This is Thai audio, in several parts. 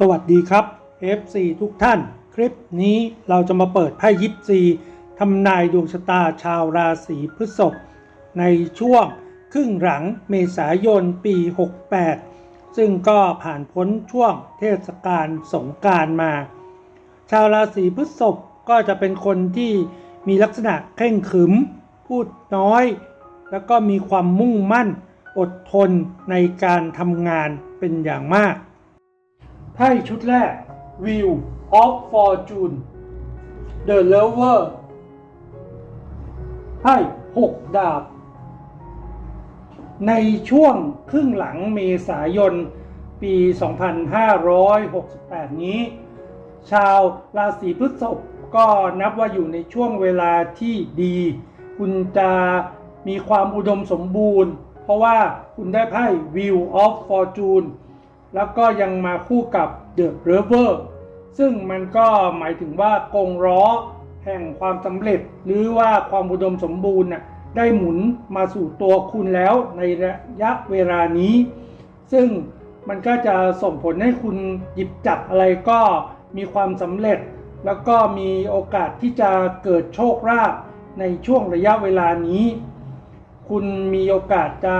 สวัสดีครับ FC ทุกท่าน คลิปนี้เราจะมาเปิดไพ่ยิปซีทำนายดวงชะตาชาวราศีพฤษภในช่วงครึ่งหลังเมษายนปี 68 ซึ่งก็ผ่านพ้นช่วงเทศกาลสงกรารมา ชาวราศีพฤษภก็จะเป็นคนที่มีลักษณะเคร่งขึม พูดน้อย แล้วก็มีความมุ่งมั่นอดทนในการทำงานเป็นอย่างมาก ไพ่ชุดแรก Wheel of Fortune The Lover ไพ่หกดาบ ในช่วงครึ่งหลังเมษายน ปี 2568 นี้ ชาวราศีพฤษภก็นับว่าอยู่ในช่วงเวลาที่ดี คุณจะมีความอุดมสมบูรณ์ เพราะว่าคุณได้ไพ่ Wheel of Fortune แล้วก็ยังมาคู่กับ The River ซึ่งมันก็หมายถึงว่ากงล้อแห่งความสำเร็จ หรือว่าความอุดมสมบูรณ์น่ะได้หมุนมาสู่ตัวคุณแล้วในระยะเวลานี้ ซึ่งมันก็จะส่งผลให้คุณหยิบจับอะไรก็มีความสำเร็จ แล้วก็มีโอกาสที่จะเกิดโชคลาภในช่วงระยะเวลานี้ คุณมีโอกาสจะ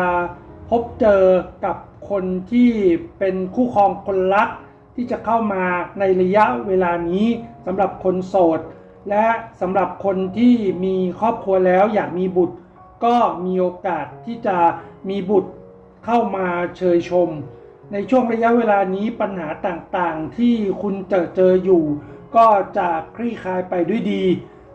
พบเจอกับคนที่เป็นคู่ครองคนรักที่จะเข้ามาในระยะเวลานี้สำหรับคนโสด และสำหรับคนที่มีครอบครัวแล้วอยากมีบุตร ก็มีโอกาสที่จะมีบุตรเข้ามาเชยชม ในช่วงระยะเวลานี้ปัญหาต่างๆ ที่คุณเจอเจออยู่ ก็จะคลี่คลายไปด้วยดี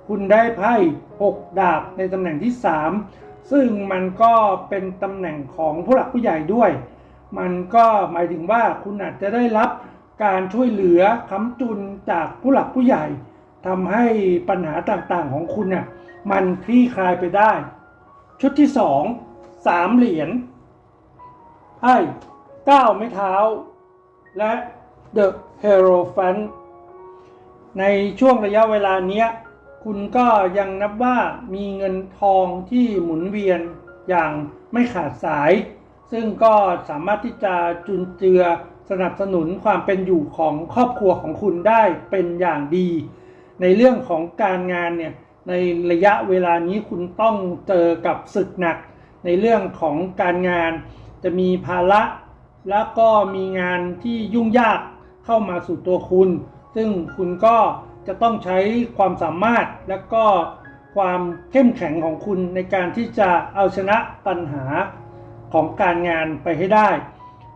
คุณได้ไพ่6ดาบในตำแหน่งที่ 3 ซึ่งมันก็เป็นตำแหน่งของผู้หลักผู้ใหญ่ด้วย มันก็หมายถึงว่าคุณอาจจะได้รับการช่วยเหลือค้ำจุนจากผู้หลักผู้ใหญ่ทำให้ปัญหาต่างๆของคุณน่ะมันคลี่คลายไปได้ ชุดที่2 3เหรียญไพ่9ไม้เท้า และ The Hierophant ในช่วงระยะเวลาเนี้ย คุณก็ยังนับว่ามีเงินทองที่หมุนเวียนอย่างไม่ขาดสาย ซึ่งก็สามารถที่จะจุนเจือสนับสนุนความเป็นอยู่ของครอบครัวของคุณได้เป็นอย่างดี ในเรื่องของการงานเนี่ยในระยะเวลานี้คุณต้องเจอกับศึกหนัก ในเรื่องของการงาน จะมีภาระแล้วก็มีงานที่ยุ่งยากเข้ามาสู่ตัวคุณ ซึ่งคุณก็ จะต้องใช้ความสามารถและก็ความเข้มแข็งของคุณในการที่จะเอาชนะปัญหาของการงานไปให้ได้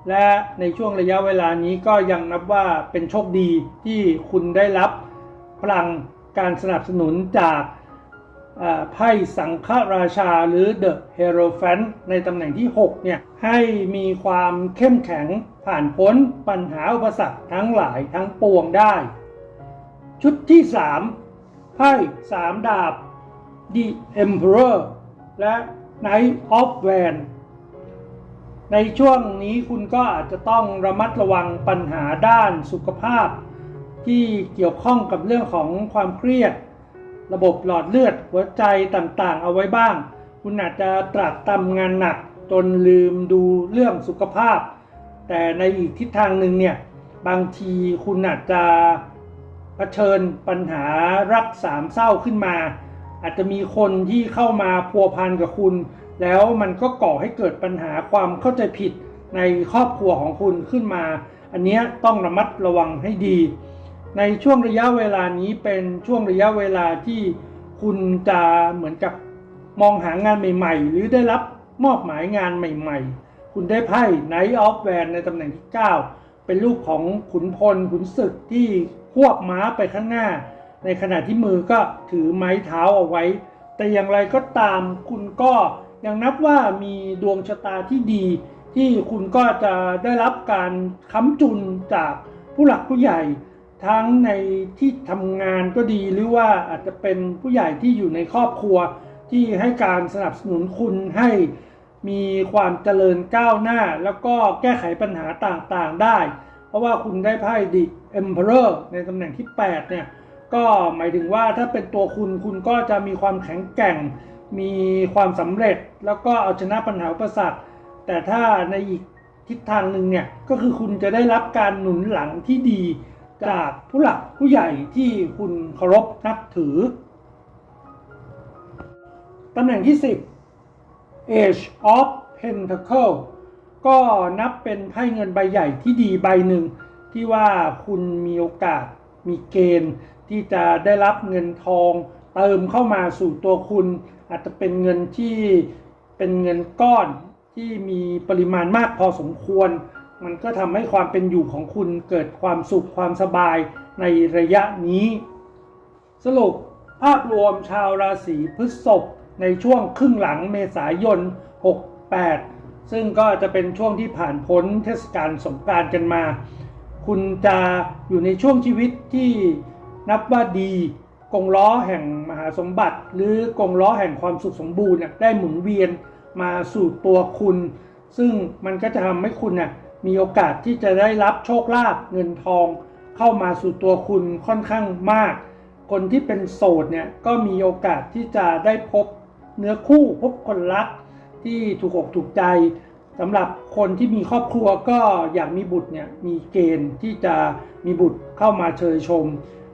และในช่วงระยะเวลานี้ก็ยังนับว่าเป็นโชคดีที่คุณได้รับพลังการสนับสนุนจากไพ่สังฆราชาหรือ The Hierophant ในตำแหน่งที่ 6 เนี่ย ให้มีความเข้มแข็งผ่านพ้นปัญหาอุปสรรคทั้งหลายทั้งปวงได้ ชุดที่ 3 ไพ่3ดาบ The Emperor และ Knight of w a n d ในช่วงนี้คุณก็อาจจะต้องระมัดระวังปัญหาด้านสุขภาพ ที่เกี่ยวข้องกับเรื่องของความเครียด ระบบหลอดเลือดหัวใจต่างๆ เอาไว้บ้าง คุณอาจจะตรากตำงานหนักจนลืมดูเรื่องสุขภาพ แต่ในอีกทิศทางหนึ่งเนี่ย บางทีคุณอาจจะ เผชิญปัญหารักสามเศร้าขึ้นมา อาจจะมีคนที่เข้ามาพัวพันกับคุณ แล้วมันก็ก่อให้เกิดปัญหาความเข้าใจผิดในครอบครัวของคุณขึ้นมา อันนี้ต้องระมัดระวังให้ดี ในช่วงระยะเวลานี้เป็นช่วงระยะเวลาที่คุณจะเหมือนกับมองหางานใหม่ ๆ หรือได้รับมอบหมายงานใหม่ ๆ คุณได้ไพ่ Knight of Wands ในตำแหน่งที่ 9 เป็นรูปของขุนพลขุนศึกที่ ควบม้าไปข้างหน้า ในขณะที่มือก็ถือไม้เท้าเอาไว้ แต่อย่างไรก็ตามคุณก็ยังนับว่ามีดวงชะตาที่ดี ที่คุณก็จะได้รับการค้ำจุนจากผู้หลักผู้ใหญ่ ทั้งในที่ทำงานก็ดีหรือว่าอาจจะเป็นผู้ใหญ่ที่อยู่ในครอบครัวที่ให้การสนับสนุนคุณให้มีความเจริญก้าวหน้า แล้วก็แก้ไขปัญหาต่างๆได้ ราะว่าคุณได้ไพ่ดิ Emperor ในตำแหน่งที่ 8 เนี่ย ก็หมายถึงว่าถ้าเป็นตัวคุณคุณก็จะมีความแข็งแกร่ง มีความสำเร็จ แล้วก็เอาชนะปัญหาอุปสรรค แต่ถ้าในอีกทิศทางหนึ่งเนี่ย ก็คือคุณจะได้รับการหนุนหลังที่ดีจากผู้หลักผู้ใหญ่ที่คุณเคารพนับถือ ตำแหน่งที่ 10 Age of Pentacle ก็นับเป็นไพ่เงินใบใหญ่ที่ดีใบหนึ่ง ที่ว่าคุณมีโอกาสมีเกณฑ์ ที่จะได้รับเงินทอง เติมเข้ามาสู่ตัวคุณ อาจจะเป็นเงินที่เป็นเงินก้อนที่มีปริมาณมากพอสมควร มันก็ทำให้ความเป็นอยู่ของคุณเกิดความสุขความสบายในระยะนี้ สรุปภาพรวมชาวราศีพฤษภในช่วงครึ่งหลังเมษายน 68 ซึ่งก็จะเป็นช่วงที่ผ่านพ้นเทศกาลสงกรานต์กันมา คุณจะอยู่ในช่วงชีวิตที่นับว่าดีกงล้อแห่งมหาสมบัติ หรือกงล้อแห่งความสุขสมบูรณ์ได้หมุนเวียนมาสู่ตัวคุณ ซึ่งมันก็จะทำให้คุณน่ะมีโอกาสที่จะได้รับโชคลาภเงินทอง เข้ามาสู่ตัวคุณค่อนข้างมาก คนที่เป็นโสดเนี่ยก็มีโอกาสที่จะได้พบเนื้อคู่พบคนรัก ที่ถูกอกถูกใจสำหรับคนที่มีครอบครัวก็อยากมีบุตรเนี่ยมีเกณฑ์ที่จะมีบุตรเข้ามาเชยชม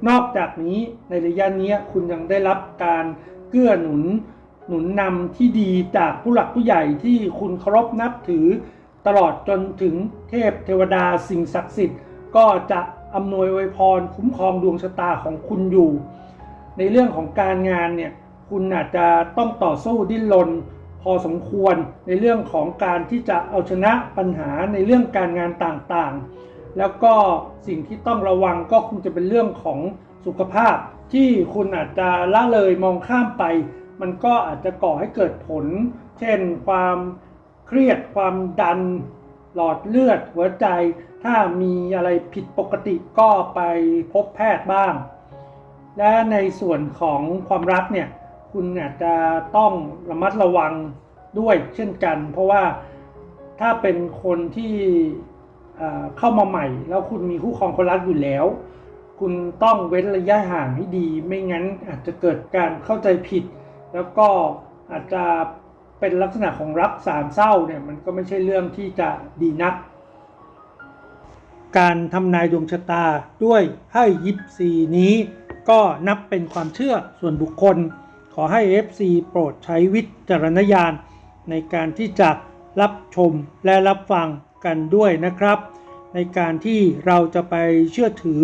นอกจากนี้ในระยะนี้คุณยังได้รับการเกื้อหนุนหนุนนำที่ดีจากผู้หลักผู้ใหญ่ที่คุณเคารพนับถือ ตลอดจนถึงเทพเทวดาสิ่งศักดิ์สิทธิ์ ก็จะอำนวยอวยพรคุ้มครองดวงชะตาของคุณอยู่ ในเรื่องของการงานเนี่ยคุณอาจจะต้องต่อสู้ดิ้นรน พอสมควรในเรื่องของการที่จะเอาชนะปัญหาในเรื่องการงานต่างๆ แล้วก็สิ่งที่ต้องระวังก็คงจะเป็นเรื่องของสุขภาพ ที่คุณอาจจะละเลยมองข้ามไป มันก็อาจจะก่อให้เกิดผล เช่น ความเครียดความดัน หลอดเลือดหัวใจ ถ้ามีอะไรผิดปกติก็ไปพบแพทย์บ้าง และในส่วนของความรักเนี่ย คุณอาจจะต้องระมัดระวังด้วยเช่นกัน เพราะว่าถ้าเป็นคนที่เข้ามาใหม่ แล้วคุณมีคู่ครองคนรักอยู่แล้ว คุณต้องเว้นระยะห่างให้ดี ไม่งั้นอาจจะเกิดการเข้าใจผิด แล้วก็อาจจะเป็นลักษณะของรักสามเศร้าเนี่ยมันก็ไม่ใช่เรื่องที่จะดีนัก การทำนายดวงชะตาด้วยไพ่ยิปซีนี้ ก็นับเป็นความเชื่อส่วนบุคคล ขอให้ FC โปรดใช้วิจารณญาณในการที่จะรับชมและรับฟังกันด้วยนะครับ ในการที่เราจะไปเชื่อถือ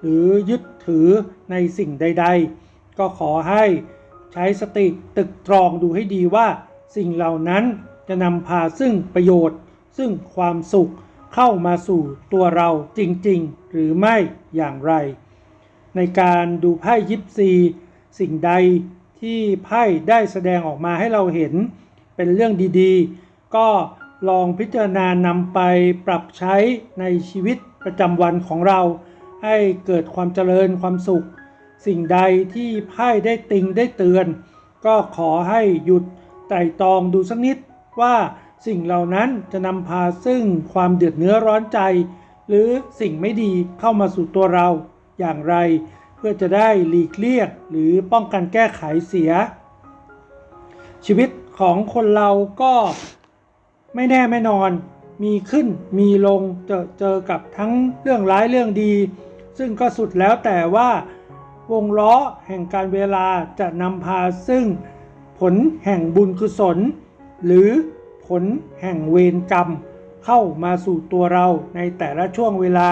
หรือยึดถือในสิ่งใด ๆ ก็ขอให้ใช้สติตึกตรองดูให้ดีว่าสิ่งเหล่านั้นจะนำพาซึ่งประโยชน์ ซึ่งความสุขเข้ามาสู่ตัวเราจริง ๆ หรือไม่อย่างไร ในการดูไพ่ยิปซี สิ่งใด ที่ไพ่ได้แสดงออกมาให้เราเห็นเป็นเรื่องดีๆ ก็ลองพิจารณานำไปปรับใช้ในชีวิตประจำวันของเรา ให้เกิดความเจริญความสุข สิ่งใดที่ไพ่ได้ติงได้เตือน ก็ขอให้หยุดไตร่ตรองดูสักนิดว่าสิ่งเหล่านั้นจะนำพาซึ่งความเดือดเนื้อร้อนใจ หรือสิ่งไม่ดีเข้ามาสู่ตัวเราอย่างไร เพื่อจะได้หลีกเลี่ยงหรือป้องกันแก้ไขเสีย ชีวิตของคนเราก็ไม่แน่ไม่นอน มีขึ้นมีลงเจอเจอกับทั้งเรื่องร้ายเรื่องดี ซึ่งก็สุดแล้วแต่ว่าวงล้อแห่งการเวลาจะนำพาซึ่งผลแห่งบุญกุศล หรือผลแห่งเวรกรรม เข้ามาสู่ตัวเราในแต่ละช่วงเวลา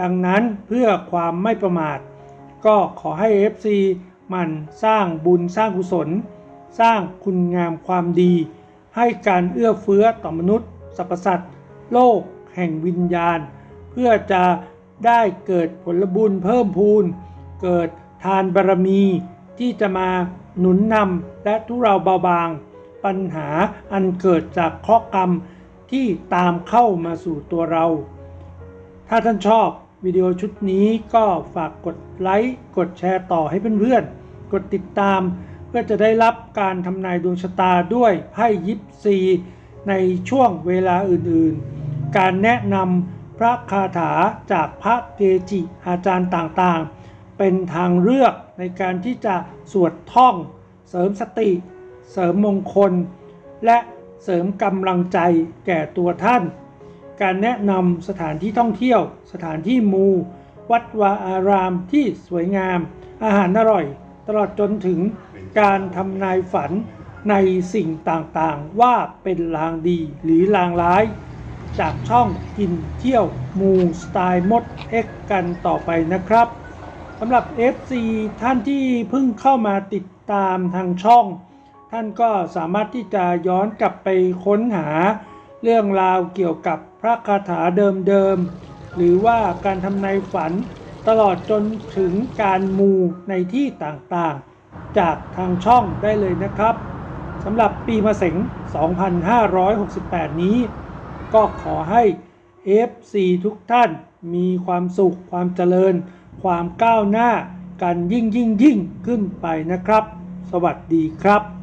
ดังนั้นเพื่อความไม่ประมาท ก็ขอให้ FC มันสร้างบุญสร้างกุศล สร้างคุณงามความดี ให้การเอื้อเฟื้อต่อมนุษย์สรรพสัตว์โลกแห่งวิญญาณ เพื่อจะได้เกิดผลบุญเพิ่มพูน เกิดทานบารมี ที่จะมาหนุนนำและทุเราเบาบาง ปัญหาอันเกิดจากเคราะห์กรรมที่ตามเข้ามาสู่ตัวเรา ถ้าท่านชอบ วิดีโอชุดนี้ก็ฝากกดไลค์กดแชร์ต่อให้เพื่อนๆ กดติดตาม เพื่อจะได้รับการทำนายดวงชะตาด้วยไพ่ยิปซีในช่วงเวลาอื่นๆ การแนะนำพระคาถาจากพระเกจิอาจารย์ต่างๆ เป็นทางเลือกในการที่จะสวดท่อง เสริมสติ เสริมมงคล และเสริมกำลังใจแก่ตัวท่าน การแนะนำสถานที่ท่องเที่ยว สถานที่มู วัดวาอารามที่สวยงาม อาหารอร่อย ตลอดจนถึงการทำนายฝันในสิ่งต่างๆ ว่าเป็นลางดีหรือลางร้าย จากช่องกินเที่ยวมูสไตล์มดเอ็กกันต่อไปนะครับสำหรับ FC ท่านที่เพิ่งเข้ามาติดตามทางช่อง ท่านก็สามารถที่จะย้อนกลับไปค้นหาเรื่องราวเกี่ยวกับ พระคาถาเดิมๆ หรือว่าการทำนายฝันตลอดจนถึงการมูในที่ต่างๆ จากทางช่องได้เลยนะครับสำหรับปีมะเสง 2568 นี้ ก็ขอให้ FC ทุกท่านมีความสุขความเจริญ ความก้าวหน้ากันยิ่งยิ่งยิ่งขึ้นไปนะครับ สวัสดีครับ